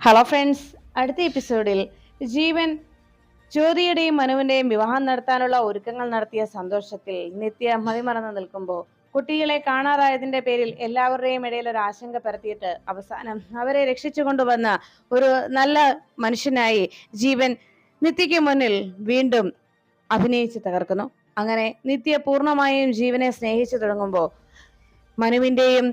Hello friends അടുത്ത എപ്പിസോഡിൽ ജീവൻ ജ്യോതിയുടെയും മനുവിന്റെയും വിവാഹം നടത്താനുള്ള ഒരുക്കങ്ങൾ നടത്തിയ സന്തോഷത്തിൽ നിത്യ മതിമറന്ന് നിൽക്കുമ്പോൾ കുട്ടികളെ കാണാതായതിന്റെ പേരിൽ എല്ലാവരുടെയും ഇടയിൽ ഒരു ആശങ്ക പരത്തിയിട്ട് അവസാനം അവരെ രക്ഷിച്ചു കൊണ്ടുവന്ന ഒരു നല്ല മനുഷ്യനായി ജീവൻ നിത്യയ്ക്ക് മുന്നിൽ വീണ്ടും അഭിനയിച്ച് തകർക്കുന്നു. അങ്ങനെ നിത്യ പൂർണമായും ജീവനെ സ്നേഹിച്ചു തുടങ്ങുമ്പോൾ മനുവിന്റെയും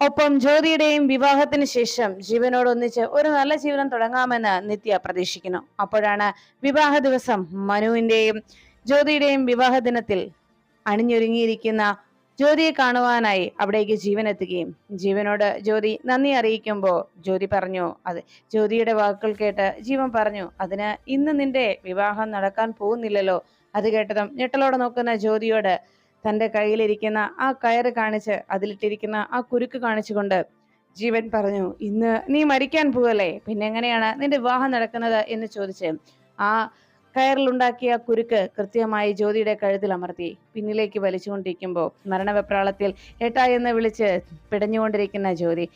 ഒപ്പം ജ്യോതിയുടെയും വിവാഹത്തിന് ശേഷം ജീവനോട് ഒന്നിച്ച് ഒരു നല്ല ജീവിതം തുടങ്ങാമെന്ന് നിത്യ പ്രതീക്ഷിക്കുന്നു. അപ്പോഴാണ് വിവാഹ ദിവസം മനുവിന്റെയും ജ്യോതിയുടെയും വിവാഹ ദിനത്തിൽ അണിഞ്ഞൊരുങ്ങിയിരിക്കുന്ന ജ്യോതിയെ കാണുവാനായി അവിടേക്ക് ജീവൻ എത്തുകയും ജീവനോട് ജ്യോതി നന്ദി അറിയിക്കുമ്പോൾ ജ്യോതി പറഞ്ഞു അത് ജ്യോതിയുടെ വാക്കുകൾ കേട്ട് ജീവൻ പറഞ്ഞു അതിന് ഇന്ന് നിന്റെ വിവാഹം നടക്കാൻ പോകുന്നില്ലല്ലോ. അത് കേട്ടതും ഞെട്ടലോടെ നോക്കുന്ന ജ്യോതിയോട് തന്റെ കയ്യിലിരിക്കുന്ന ആ കയറ് കാണിച്ച് അതിലിട്ടിരിക്കുന്ന ആ കുരുക്ക് കാണിച്ചുകൊണ്ട് ജീവൻ പറഞ്ഞു ഇന്ന് നീ മരിക്കാൻ പോകല്ലേ പിന്നെ എങ്ങനെയാണ് നിന്റെ വിവാഹം നടക്കുന്നത്? എന്ന് ചോദിച്ച് ആ കയറിലുണ്ടാക്കിയ കുരുക്ക് കൃത്യമായി ജ്യോതിയുടെ കഴുത്തിൽ അമർത്തി പിന്നിലേക്ക് വലിച്ചുകൊണ്ടിരിക്കുമ്പോൾ മരണവെപ്രാളത്തിൽ ഏട്ടാ എന്ന് വിളിച്ച് പിടഞ്ഞുകൊണ്ടിരിക്കുന്ന ജ്യോതി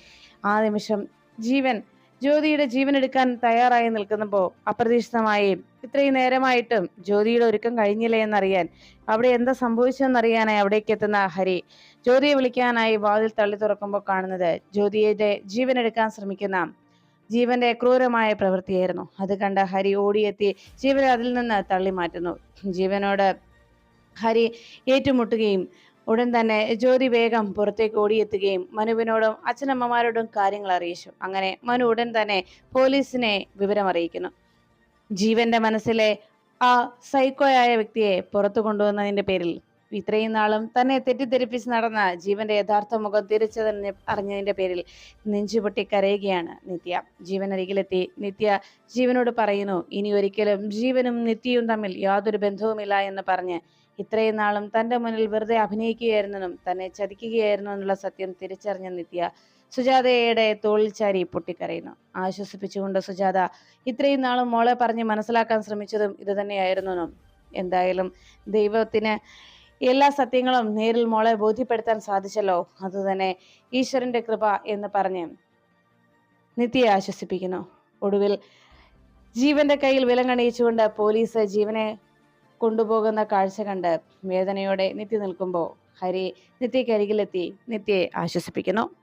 ആ നിമിഷം ജീവൻ ജ്യോതിയുടെ ജീവൻ എടുക്കാൻ തയ്യാറായി നിൽക്കുന്നപ്പോൾ അപ്രതീക്ഷിതമായി ഇത്രയും നേരമായിട്ടും ജ്യോതിയുടെ ഒരുക്കം കഴിഞ്ഞില്ലേ എന്നറിയാൻ അവിടെ എന്താ സംഭവിച്ചതെന്നറിയാനായി അവിടേക്ക് എത്തുന്ന ഹരി ജ്യോതിയെ വിളിക്കാനായി വാതിൽ തള്ളി തുറക്കുമ്പോൾ കാണുന്നത് ജ്യോതിയുടെ ജീവൻ എടുക്കാൻ ശ്രമിക്കുന്ന ജീവന്റെ ക്രൂരമായ പ്രവൃത്തിയായിരുന്നു. അത് കണ്ട ഹരി ഓടിയെത്തി ജീവനെ അതിൽ നിന്ന് തള്ളി മാറ്റുന്നു ജീവനോട് ഹരി ഏറ്റുമുട്ടുകയും ഉടൻ തന്നെ ജ്യോതി വേഗം പുറത്തേക്ക് ഓടിയെത്തുകയും മനുവിനോടും അച്ഛനമ്മമാരോടും കാര്യങ്ങൾ അറിയിച്ചു. അങ്ങനെ മനു ഉടൻ തന്നെ പോലീസിനെ വിവരം അറിയിക്കുന്നു. ജീവന്റെ മനസ്സിലെ ആ സൈക്കോയായ വ്യക്തിയെ പുറത്തു കൊണ്ടുവന്നതിന്റെ പേരിൽ ഇത്രയും നാളും തന്നെ തെറ്റിദ്ധരിപ്പിച്ച് നടന്ന ജീവന്റെ യഥാർത്ഥ മുഖം തിരിച്ചതെന്ന് അറിഞ്ഞതിന്റെ പേരിൽ നെഞ്ചുപൊട്ടി കരയുകയാണ് നിത്യ. ജീവൻ അരികിലെത്തി നിത്യ ജീവനോട് പറയുന്നു ഇനി ഒരിക്കലും ജീവനും നിത്യയും തമ്മിൽ യാതൊരു ബന്ധവുമില്ല എന്ന് പറഞ്ഞ് ഇത്രയും നാളും തന്റെ മുന്നിൽ വെറുതെ അഭിനയിക്കുകയായിരുന്നെന്നും തന്നെ ചതിക്കുകയായിരുന്നു എന്നുള്ള സത്യം തിരിച്ചറിഞ്ഞ നിത്യ സുജാതയുടെ തോളിൽ ചാരി പൊട്ടിക്കരയുന്നു. ആശ്വസിപ്പിച്ചുകൊണ്ട് സുജാത ഇത്രയും നാളും മോളെ പറഞ്ഞ് മനസ്സിലാക്കാൻ ശ്രമിച്ചതും ഇത് തന്നെയായിരുന്നു എന്തായാലും ദൈവത്തിന് എല്ലാ സത്യങ്ങളും നേരിൽ മോളെ ബോധ്യപ്പെടുത്താൻ സാധിച്ചല്ലോ. അതുതന്നെ ഈശ്വരന്റെ കൃപ എന്ന് പറഞ്ഞ് നിത്യയെ ആശ്വസിപ്പിക്കുന്നു. ഒടുവിൽ ജീവന്റെ കയ്യിൽ വിലങ്ങണിയിച്ചുകൊണ്ട് പോലീസ് ജീവനെ കൊണ്ടുപോകുന്ന കാഴ്ച കണ്ട് വേദനയോടെ നിത്യ നിൽക്കുമ്പോൾ ഹരി നിത്യക്കരികിലെത്തി നിത്യയെ ആശ്വസിപ്പിക്കുന്നു.